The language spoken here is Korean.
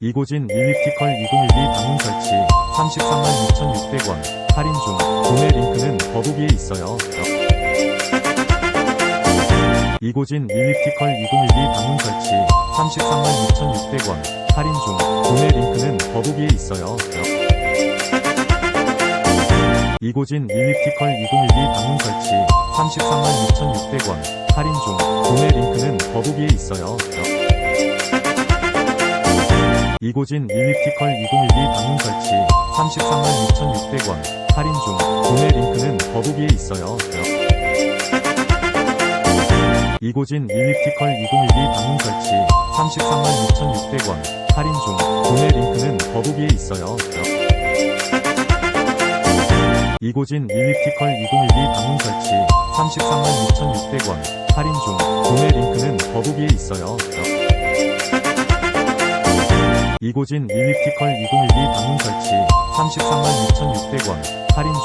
이고진 일리피컬 2012 방문 설치. 33만 2,600원. 할인 중. 구매 링크는 더보기에 있어요. 이고진 일리피컬 2012 방문 설치. 33만 2,600원. 할인 중. 구매 링크는 더보기에 있어요. 이고진 일리피컬 2012 방문 설치. 33만 2,600원. 할인 중. 구매 링크는 더보기에 있어요. 이고진 일리피컬 2012 방문 설치. 33만 2,600원. 할인 중. 구매 링크는 더보기에 있어요. 이고진 일리피컬 2012 방문 설치. 33만 2,600원. 할인 중. 구매 링크는 더보기에 있어요. 이고진 일리피컬 2012 방문 설치. 33만 2,600원. 할인 중. 구매 링크는 더보기에 있어요. 이고진 일리피컬 2012 방문 설치. 33만 2,600원. 할인 중